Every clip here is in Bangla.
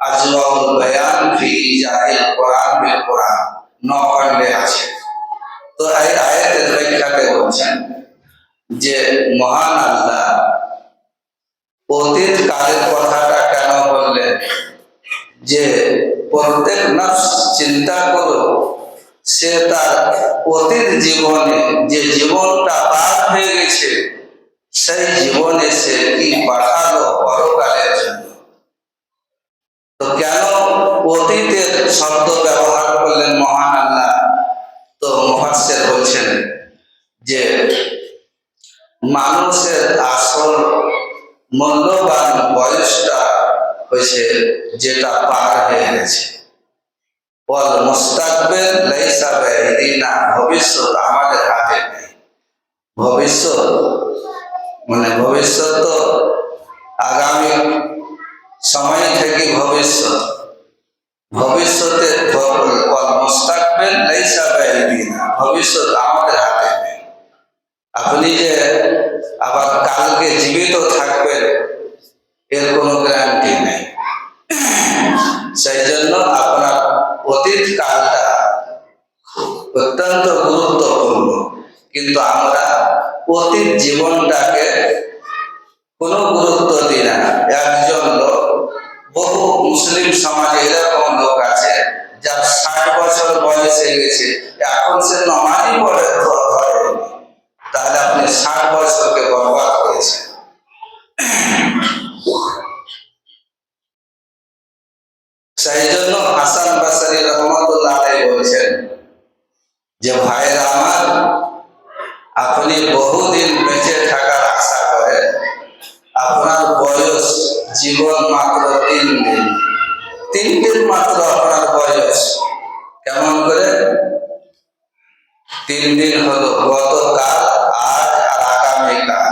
আজওয়াউল বায়ান ফি ইজাহিল কোরআন বিল কোরআন। নখণ্ডে আছে। তো এই আয়াতের ব্যাখ্যাতে বলছেন যে, মহান আল্লাহ অতীত কালের কথাটা কেন বললেন? যে, প্রত্যেক নফস চিন্তা করো, সে তার অতীত জীবনে যে জীবনটা পার হয়ে গেছে, সেই জীবনে সে কি পাঠালো পরকালের জন্য তো কেন অতীতের শব্দ ব্যবহার করলেন মহান আল্লাহ? তো মুফাসসির বলছেন যে, মানুষের আসল মূল্যবান বয়সটা হয়েছে যেটা পার হয়ে গেছে। বল মুস্তাকবেল লাইসা বাইদিনা, ভবিষ্যৎ আমাদের হাতে নেই। ভবিষ্যৎ মানে ভবিষ্যৎ তো আগামী সময় থেকে ভবিষ্যৎ। ভবিষ্যতে মুস্তাকবেল লাইসা বাইদিনা ভবিষ্যৎ আমাদের হাতে নেই। আপনি যে আবার কালকে জীবিত থাকবেন, এর কোনো গ্যারান্টি নেই। সেই জন্য আপনার অতীত কালটা অত্যন্ত গুরুত্বপূর্ণ। কিন্তু আমরা অতীত জীবনটাকে কোনো গুরুত্ব দিই না। একজন লোক বহু মুসলিম সমাজে এরকম লোক আছে, যার ষাট বছর বয়স হয়ে গেছে এখন সে নমাজই পড়ে তাহলে আপনি ষাট বছরকে বরবাদ করেছেন। সেই জন্য হাসান বাসারি রহমতুল্লাহ বলছেন যে, ভাইরা আমার, আপনি বহুদিন বেঁচে থাকার আশা করে আপনার বয়স জীবন মাত্র তিন দিন। তিন দিন মাত্র আপনার বয়স। কেমন করে? তিন দিন হলো গতকাল, আজ আর আগামীকাল।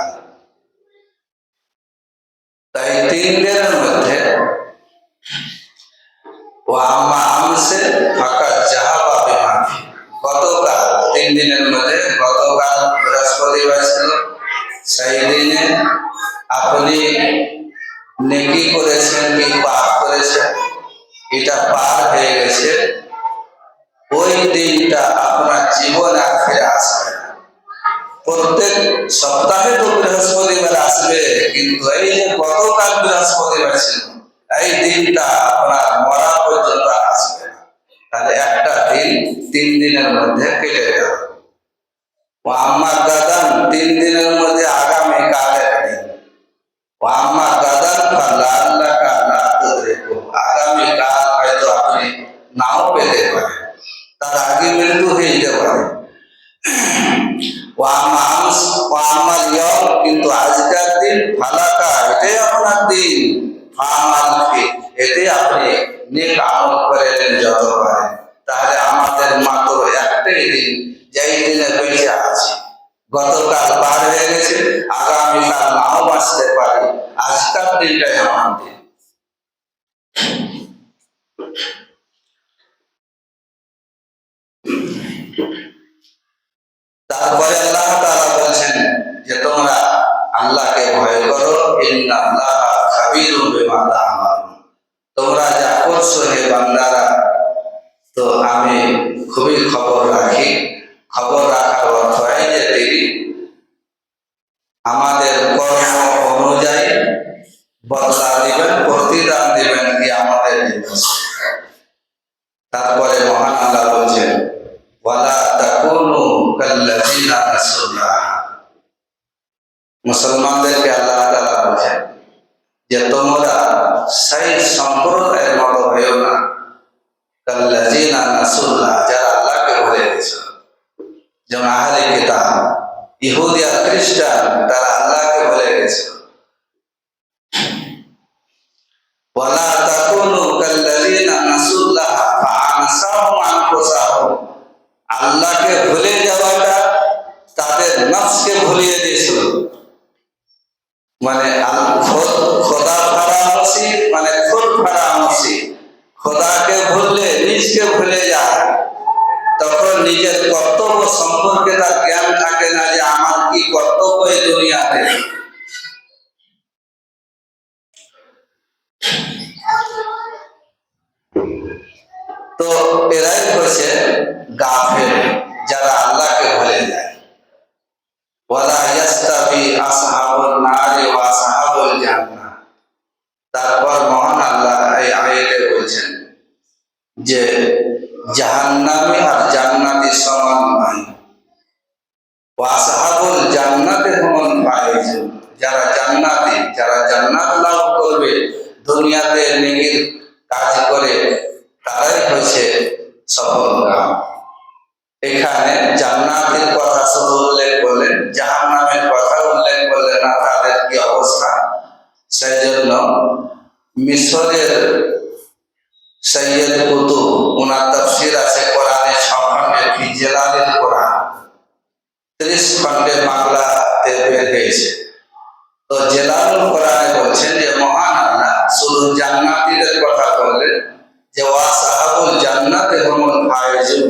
তাই তিন দিনের মধ্যে ও আমসে ফাঁকা পাবে গতকাল, তিন দিনের মধ্যে গতকাল বৃহস্পতিবার ছিল। সেই দিনে আপনি নেকি করেছেন কি পাপ করেছেন? এটা পার হয়ে গেছে। ওই দিনটা আপনার জীবন আর ফিরে আসবে প্রত্যেক সপ্তাহে তো বৃহস্পতিবার আসবে, কিন্তু এই যে গতকাল বৃহস্পতিবার ছিল, এই দিনটা আপনার মরা পর্যন্ত আসবে তাহলে একটা দিন তিন দিনের মধ্যে কেটে ও আমার দাদান তিন দিনের মধ্যে আগামী কালের দিন এটাই আপনার দিন এতে আপনি নেক আমল করেন যত Bora lá. নফসকে ভুলিয়ে দিয়েছিল। মানে খোদ- খোদা মানে খুদ ফারামসি খোদাকে ভুললে, নিজকে ভুলে যায়। তখন নিজের কর্তব্য সম্পর্কে তার জ্ঞান থাকে না যে আমার কি কর্তব্য এই দুনিয়াতে। তো এরাই হচ্ছে গাফেল, যারা যায় ওয়ালা ইয়াস্তাবি আসহাবুন নারি ওয়া আসহাবুল জান্নাহ তারপর মহান আল্লাহ এই আয়াতে বলছেন যে জাহান্নামী আর জান্নাতি সমান নয় ওয়াসাহাবুল জান্নাতে হুমুল ফাইজুন যারা জান্নাতি যারা জান্নাত লাভ করবে দুনিয়াতে নেকির কাজ করে তারাই হচ্ছে সফল কাম এখানে জান্নাতের কথা শুধু উল্লেখ করলেন, জাহান্নামের কথা উল্লেখ করলেন না, তাদের কি অবস্থা? সেই জন্য মিশরের সৈয়দ কুতুব ওনার তফসির আছে কোরআনে ছ খণ্ডে, ফি জেলালের কোরআন। ত্রিশ খণ্ডে বাংলাতে বের হয়েছে। তো জেলালুল কোরআনে বলছেন যে, মহান আল্লাহ শুধু জান্নাতীদের কথা বললেন, যে ওয়া সাহাবুল জান্নাতে হুমুল ফায়েজুন।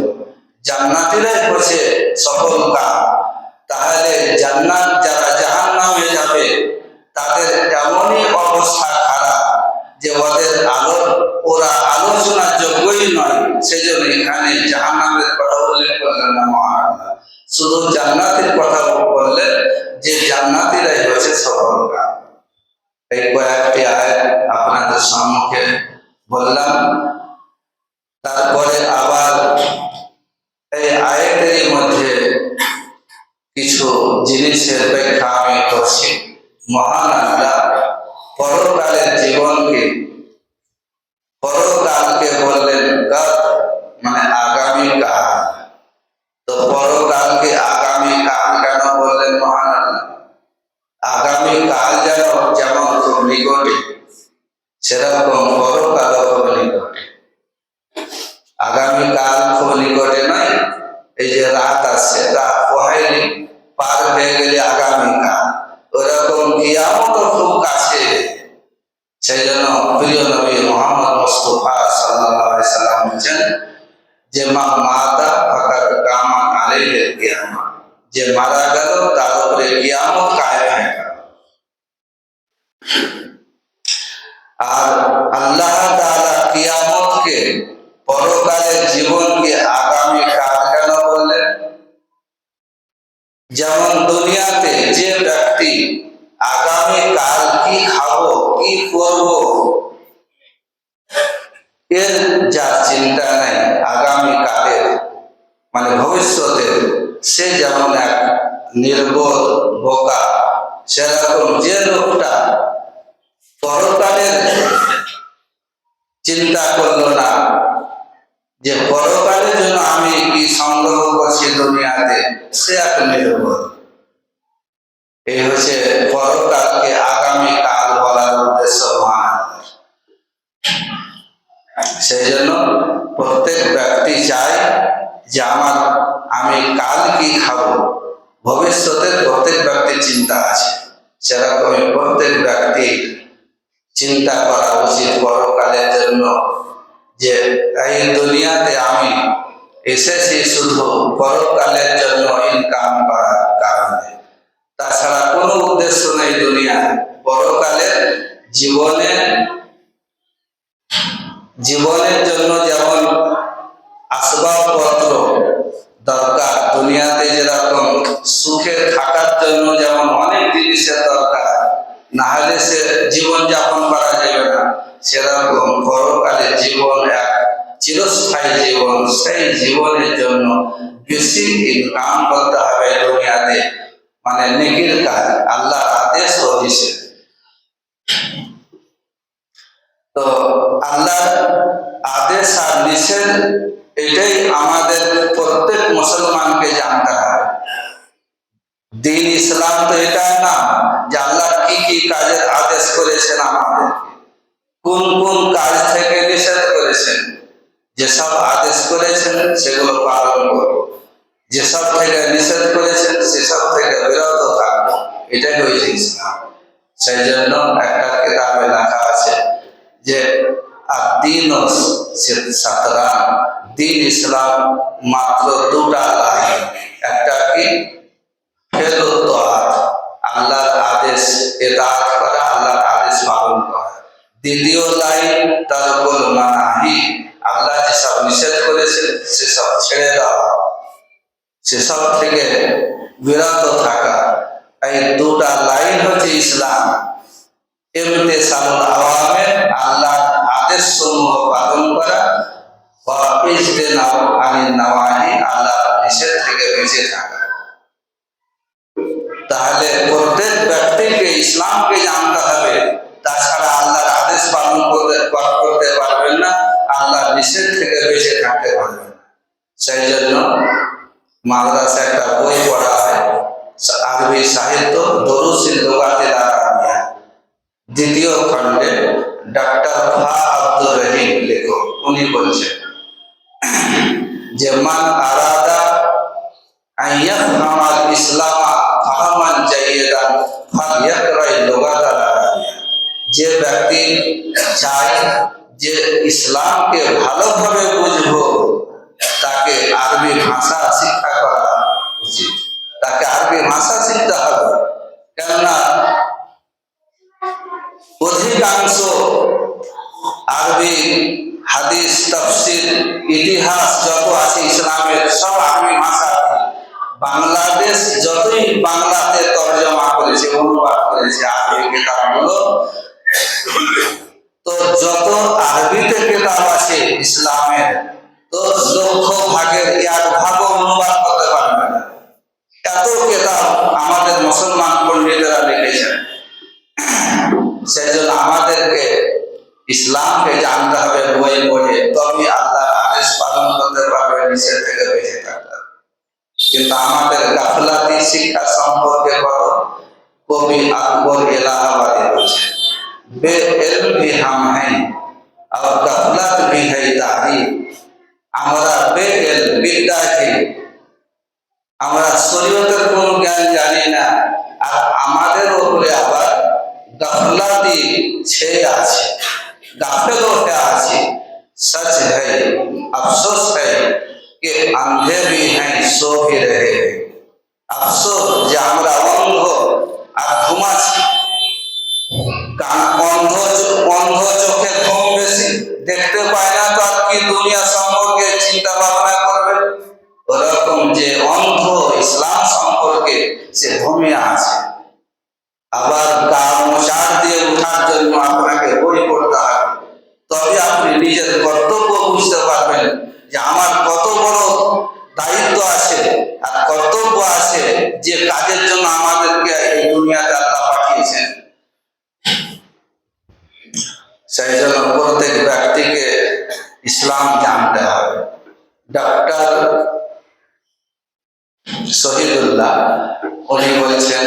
জান্নাতীরাই হচ্ছে সফল কাম তাহলে জান্নাত যারা জাহান্নামে যাবে তাদের এমনই অবস্থা খারাপ যে ওদের আলো ওরা আলোচনার যোগ্যই নয় সেজন্য এখানে জাহান্নামের কথা উল্লেখ করলেন না মহান আল্লাহ শুধু জান্নাতের কথা বললেন যে জান্নাতিরাই হচ্ছে সফল কাম এই কয়েকটি আয়াত আপনাদের সম্মুখে বললাম তারপরে আবার এই আয়াতের মধ্যে কিছু জিনিসের ব্যাখ্যা আমি করছি। মহান আল্লাহ পরকালের জীবনকে, পরকালকে বললেন মানে আগামী কাল। তো পরকালকে আগামী কাল কেন বললেন মহান আল্লাহ? আগামী কাল যেন, যেমন খুব সেরকম পরকালও খুব নিকটে আগামী কাল খুব নিকটে নয় এই যে রাত আসছে রাত পহাইলি পার হয়ে গেলে আগামী কাল ওরকম কিয়ামত খুব কাছে সেই জন্য প্রিয় নবী মোহাম্মদ মুস্তফা সাল্লাল্লাহু আলাইহি সাল্লাম বলেছেন যে মা মাতা ফাকাত কামা আলাইহি কিয়ামত যে মারা গেল তার উপরে কিয়ামত কায়েম হয়ে গেল আর আল্লাহ তাআলা কিয়ামতকে পরকালের জীবনকে আগামী কাল কেন বললেন যেমন দুনিয়াতে যে ব্যক্তি আগামী কাল কি খাব কি করব এর যার চিন্তা নাই আগামী কালের মানে ভবিষ্যতের, সে যেমন এক নির্বোধ বোকা, সেরকম যে লোকটা পরকালের চিন্তা করল না, যে পরকালের জন্য আমি কি সংগ্রহ করছি দুনিয়াতে, সে এক নির্বোধ। এই হচ্ছে পরকালকে আগামী কাল বলার উদ্দেশ্য মহান সেই জন্য প্রত্যেক ব্যক্তি চায় যে আমার, আমি কাল কি খাব? ভবিষ্যতের প্রত্যেক ব্যক্তির চিন্তা আছে। সেরকমই প্রত্যেক ব্যক্তি চিন্তা করা উচিত পরকালের জন্য যে এই দুনিয়াতে আমি এসেছি শুধু পরকালের জন্য ইনকাম করার কারণে। তাছাড়া কোনো উদ্দেশ্য নেই দুনিয়ায়। পরকালের জীবনে জীবনের জন্য যেমন আসবাবপত্র দরকার, দুনিয়াতে যেরকম সুখে থাকার জন্য যেমন অনেক জিনিসের দরকার না হলে সে জীবন যাপন করা যাবে না। সেরকম পরকালে জীবন এক চিরস্থায়ী জীবন, সেই জীবনের জন্য বেশি ইনকাম করতে হবে দুনিয়াতে। মানে নেকির কাজ আল্লাহ আদেশ নিষেধ। তো আল্লাহর আদেশ আর নিষেধ এটাই আমাদের প্রত্যেক মুসলমানকে জানতে হবে দিন ইসলাম তো এটা না যে আল্লাহ কি কি কাজের আদেশ করেছেন আমাদের কোন কোন কাজ থেকে নিষেধ করেছেন? যেসব আদেশ করেছেন সেগুলো পালন করব যেসব থেকে নিষেধ করেছেন সেসব থেকে বিরত থাকব এটাই হয়েছে ইসলাম। সেই জন্য একটা কিতাবে লেখা আছে যে আর দিন সাতরান। দিন ইসলাম মাত্র দুটা লাইন একটা কি? আল্লাহর আদেশ এদাত করা, আল্লাহর আদেশ পালন করা। দ্বিতীয় লাইন তার উপর মানাহি। আল্লাহ যেসব নিষেধ সেসব ছেড়ে দেওয়া সেসব থেকে বিরত থাকা। এই দুটা লাইন হচ্ছে ইসলাম। এমনিতে সামুল আল্লাহ আদেশ সমূহ পালন করা বা ইজতে নাও আনিন নাওয়াহি আল্লাহ নিষেধ থেকে বেঁচে থাকা তাহলে প্রত্যেক ব্যক্তিকে ইসলামকে জানতে হবে তাছাড়া আল্লাহর আদেশ পালন করতে করতে পারবেন না আল্লাহর নিষেধ থেকে বেঁচে থাকতে পারবেন না সেই জন্য মাদ্রাসা একটা বই পড়া হয় আরবি সাহিত্য দরুসিল লোগাতিল আরাবিয়া দ্বিতীয় খণ্ডে ডক্টর ফা আব্দুর রহিম লেখক, উনি বলছেন, যে মান আরাদা আইয়াফহামাল ইসলাম ফাহমান জাইয়িদান ফালইয়াকরাই লুগাতাল যে ব্যক্তি চায় যে ইসলামকে ভালোভাবে বুঝব, তাকে আরবি ভাষা শিক্ষা করা উচিত। তাকে আরবি ভাষা শিখতে হবে। কেননা অধিকাংশ আরবি হাদিস, তফসির, ইতিহাস যত আছে, ইসলামের সব আরবি ভাষা বাংলাদেশ যতই বাংলাতে তর্জমা করেছে, অনুবাদ করেছে, আরবি কিতাবগুলো, তো যত আরবিতে কিতাব আছে ইসলামের, তো লক্ষ ভাগের এক ভাগ অনুবাদ করতে পারবে না। এত কিতাব আমাদের মুসলমান পণ্ডিতেরা লিখেছেন। সেই জন্য আমাদেরকে ইসলামকে জানতে হবে বই পড়ে তবে আল্লাহ আদেশ পালন করতে পারবে নিষেধ থেকে বেঁচে থাকতে হবে। কিন্তু আমাদের গাফলাতি শিক্ষা সম্পর্কে কত কবি আকবর এলাহাবাদী বলছে বে इल्म भी हम हैं और गफलत भी है तारी আমরা বে इल्म বিদ্যাহী আমরা শরীয়তের কোন জ্ঞান জানি না গাফলাতি ছেয়ে আছে গাফেল হয়ে আছে सच है अफसोस है कि अंधे भी हैं सो भी रहे हैं আফসোস যে আমরা অন্ধ আর ঘুমাচ্ছি কান অন্ধ অন্ধ চোখে ঘুম বেশি দেখতে পায় না তো আর কি দুনিয়া সম্পর্কে চিন্তা ভাবনা করবে ওরকম যে অন্ধ ইসলাম সম্পর্কে সে ঘুমিয়ে আছে আবার গা দিয়ে জন্য আপনাকে বই পড়তে হবে তবে আপনি নিজের কর্তব্য বুঝতে পারবেন যে আমার কত বড় দায়িত্ব আছে আর কর্তব্য আছে যে কাজের জন্য আমাদেরকে এই দুনিয়াতে আল্লাহ পাঠিয়েছেন। সেই জন্য প্রত্যেক ব্যক্তিকে ইসলাম জানতে হবে। ডক্টর শহীদুল্লাহ, উনি বলছেন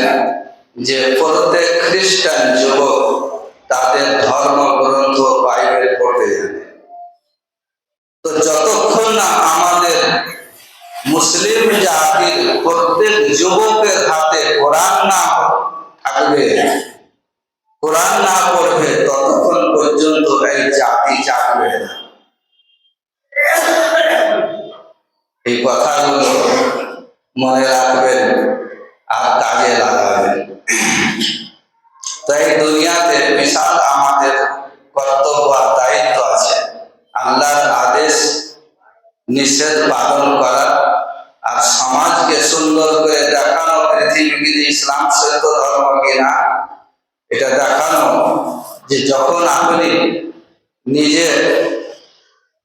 যে প্রত্যেক খ্রিস্টান যুবক তাদের ধর্ম গ্রন্থ বাইবেল পড়তে জানে। তো যতক্ষণ না আমাদের মুসলিম জাতির প্রত্যেক যুবকের হাতে কোরআন না থাকবে, কোরআন না পড়বে, ততক্ষণ পর্যন্ত এই জাতি জাগবে না। এই কথাগুলো মনে রাখবেন আর কাজে লাগাবেন। তাই দুনিয়াতে বিশাল আমাদের কর্তব্য আর দায়িত্ব আছে। আল্লাহর আদেশ নিষেধ পালন করা আর সমাজকে সুন্দর করে দেখানো পৃথিবীতে ইসলাম সত্য ধর্ম কিনা এটা দেখানো যে যখন আপনি নিজে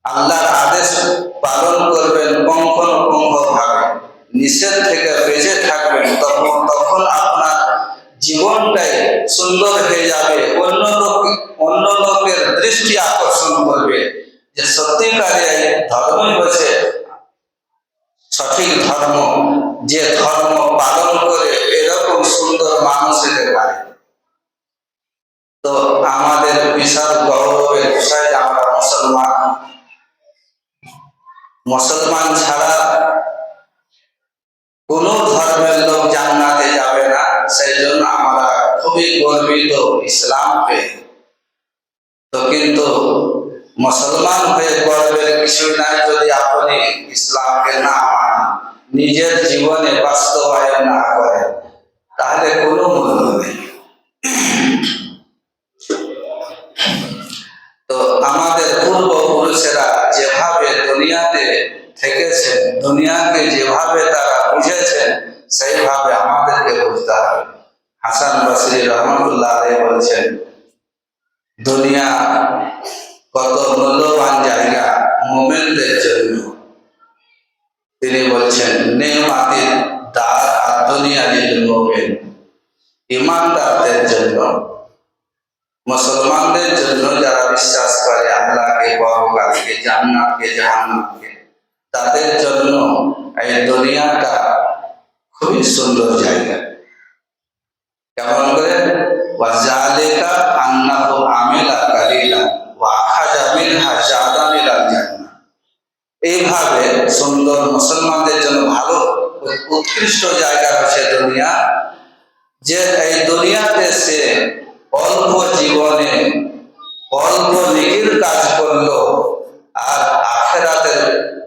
আল্লাহর আদেশ পালন করবেন পঙ্খনুপঙ্খ ভাবে নিষেধ থেকে সুন্দর হয়ে যাবে। অন্য লোক অন্য লোকের দৃষ্টি আকর্ষণ করবে। যে সত্যিকারে ধর্মই হচ্ছে সঠিক ধর্ম, যে ধর্ম পালন করে এরকম সুন্দর মানুষ হতে পারে। তো আমাদের বিশাল গৌরবের বিষয় আমরা মুসলমান। মুসলমান ছাড়া কোন ধর্মের লোক খুবই গর্বিত ইসলাম পেয়ে তো কিন্তু মুসলমান হয়ে গর্বের কিছু নাই যদি আপনি ইসলামকে না মানেন নিজের জীবনে বাস্তবায়ন না করেন তাহলে কোনো মূল্য নেই তো আমাদের পূর্বপুরুষেরা যেভাবে দুনিয়াতে থেকেছেন দুনিয়াকে যেভাবে তারা বুঝেছেন সেইভাবে আমাদেরকে বুঝতে হবে হাসান বসরি রহমতুল্লাহ আলাইহি বলছেন, দুনিয়া কত মূল্যবান জায়গা মোমেনদের জন্য। তিনি বলছেন, নেমাতির দার আর দুনিয়া মোমেন, ইমানদারদের জন্য। মুসলমানদের জন্য যারা বিশ্বাস করে আল্লাহকে, পরকালকে, জান্নাতকে, জাহান্নামকে, তাদের জন্য এই দুনিয়াটা খুবই সুন্দর জায়গা। কেমন করে ওয়াজালিকা আন্নাহু আমিলা কালিলা ওয়া আখাজা মিনহা জাদা মিলাল জান্নাহ এইভাবে সুন্দর মুসলমানদের জন্য ভালো উৎকৃষ্ট জায়গা হচ্ছে দুনিয়া, যে এই দুনিয়াতে সে অল্প জীবনে অল্প নিগির কাজ করল আর আখেরাতের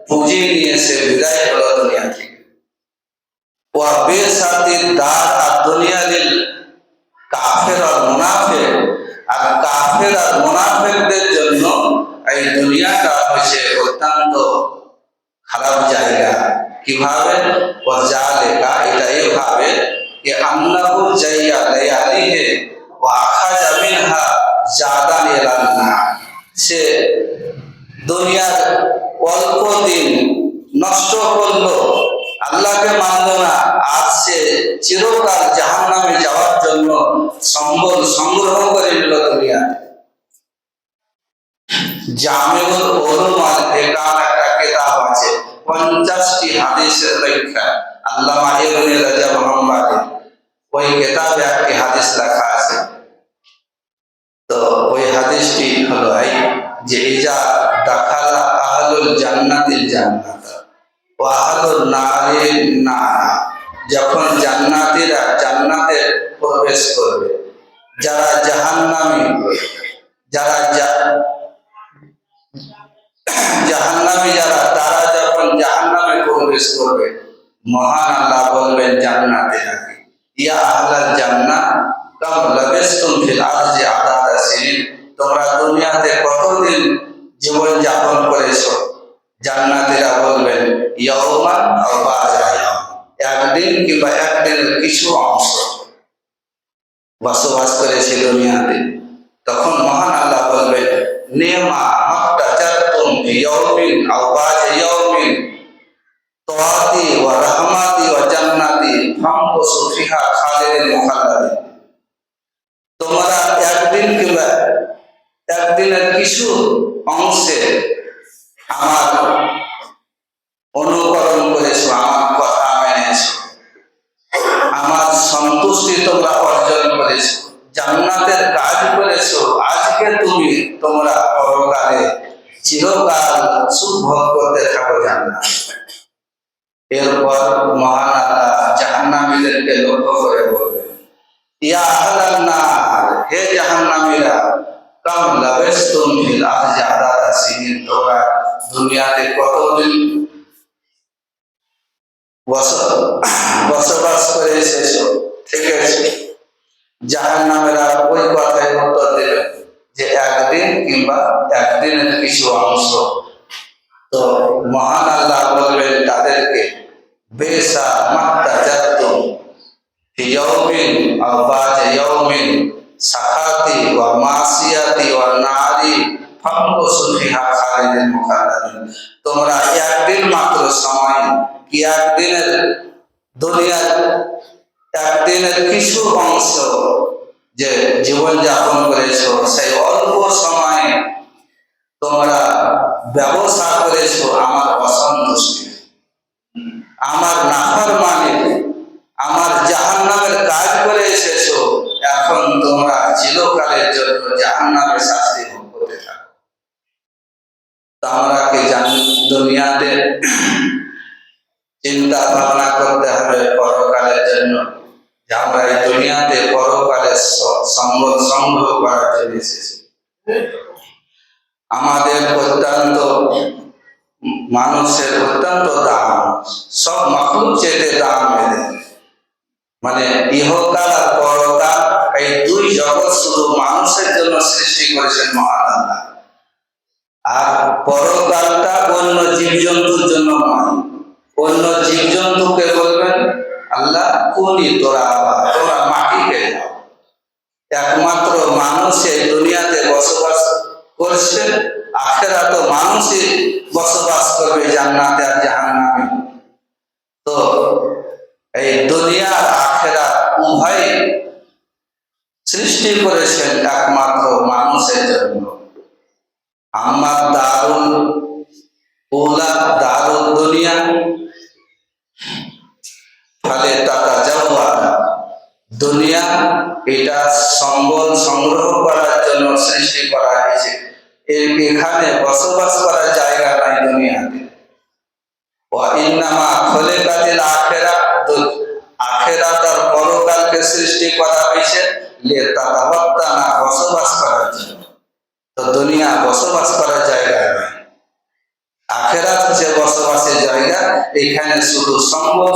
পুঁজি নিয়ে সে বিদায় হলো দুনিয়া থেকে। ওয়া বেসাতির দার আর দুনিয়া কাফের আর মুনাফেক, আর কাফের আর মুনাফেকদের জন্য এই দুনিয়াটা হয়েছে অত্যন্ত খারাপ জায়গা। কীভাবে? যা লেখা এটা এভাবে যে আল্লাহ জাইয়া লায়ালিহে ও আখাজা মিনহা জাদা নিরান্না সে দুনিয়ার অল্প দিন নষ্ট করল, আল্লাহকে মানলো না আর সে চিরকাল জাহান্নামে যাওয়ার জন্য সম্বল সংগ্রহ করে নিল দুনিয়াতে জামিউল উলুমাল একাম একটা কিতাব আছে, পঞ্চাশটি হাদিসের ব্যাখ্যা। আল্লামা ইবনে রাজা মোহাম্মদ ওই কিতাবে একটি হাদিস লেখা আছে। তো ওই হাদিসটি হলো এই যে, ইজা দাখালা আহলুল জান্নাতিল জান্নাত, ওয়া আহলুন নারিন নার। যখন জান্নাতীরা জান্নাতে প্রবেশ করবে, যারা জাহান্নামী যারা জাহান্নামী যারা, তারা যখন জাহান্নামে প্রবেশ করবে, মহান আল্লাহ বলবেন জান্নাতে নাকি ইয়া আহলাল জান্নাত কাম লাবিস্তুম ফিল আরজি আদাদা সিনিন তোমরা দুনিয়াতে কতদিন জীবন যাপন করেছ? জান্নাতীরা বলবেন, ইয়াউমান আও ইয়াউম একদিন কিংবা একদিনের কিছু অংশ বসবাস করেছে দুনিয়াতে তখন মহান আল্লাহ বলবেন, নেমা মাক্তা চাতুম ইয়াউমিন, আও বাযা ইয়াউমিন কাম লাবেস্তুম ফিল আরজি আদাদা সিনিন তোমরা দুনিয়াতে কতদিন বসবাস করে এসেছো ঠিক আছে জাহান নামেরা ওই কথায় উত্তর দেবে যে একদিন কিংবা একদিনের কিছু অংশ তো মহান আল্লাহ বলবেন তাদেরকে বেসা মাত্তা জাতুম ফি ইয়াউমিন আও বাদ ইয়াউমিন सखाति व मासियाति व नारी ফাঙ্গুসুফিহা খালিদিন মুখাল্লাদিন তোমরা একদিন মাত্র সময় কি একদিনের দুনিয়ার একদিনের কিছু অংশ যে জীবন যাপন করেছো সেই অল্প সময়ে তোমরা ব্যবসা করেছো আমার অসন্তুষ্টি আমার না চিরকালের জন্য জাহান্নামের শাস্তি ভোগ করতে থাকো। তা কি জানি, দুনিয়াতে চিন্তা ভাবনা করতে হবে পরকালের জন্য। যে আমরা এই দুনিয়াতে পরকালের স- সম্বল সংগ্রহ করার জন্য এসেছি। আমাদের অত্যন্ত মানুষের অত্যন্ত দাম, সব মাখলুক চেতে দাম এদের মানে ইহকাল আর পরকাল মানুষের জন্য সৃষ্টি করেছেন মহান আর পরকালটা অন্য জীবজন্তুর জন্য নয়। অন্য জীবজন্তুকে বলবেন, আল্লাহ কোনই তোরা তোরা মাটি খেয়ে যাও। একমাত্র মানুষ এই দুনিয়াতে বসবাস করছে আখেরা তো মানুষই বসবাস করবে জান্নাতে আর জাহান্নামে। তো এই দুনিয়া আর আখেরা উভয় সৃষ্টি করেছেন একমাত্র মানুষের জন্য। আমার দারুল ওলা দারুল দুনিয়া, ফলে টাকা যাওয়া দুনিয়া এটা সম্বল সংগ্রহ করার জন্য সৃষ্টি করা হয়েছে। এখানে বসবাস করার জায়গা নাই দুনিয়াতে। ইন্নামা খোলে কাতিল আখেরা আখেরা তার পরকালকে সৃষ্টি করা হয়েছে। লে না বসবাস করার জন্য। তো দুনিয়া বসবাস করার জায়গা নয়। আখেরাত যে বসবাসের জায়গা, এখানে শুধু সম্বল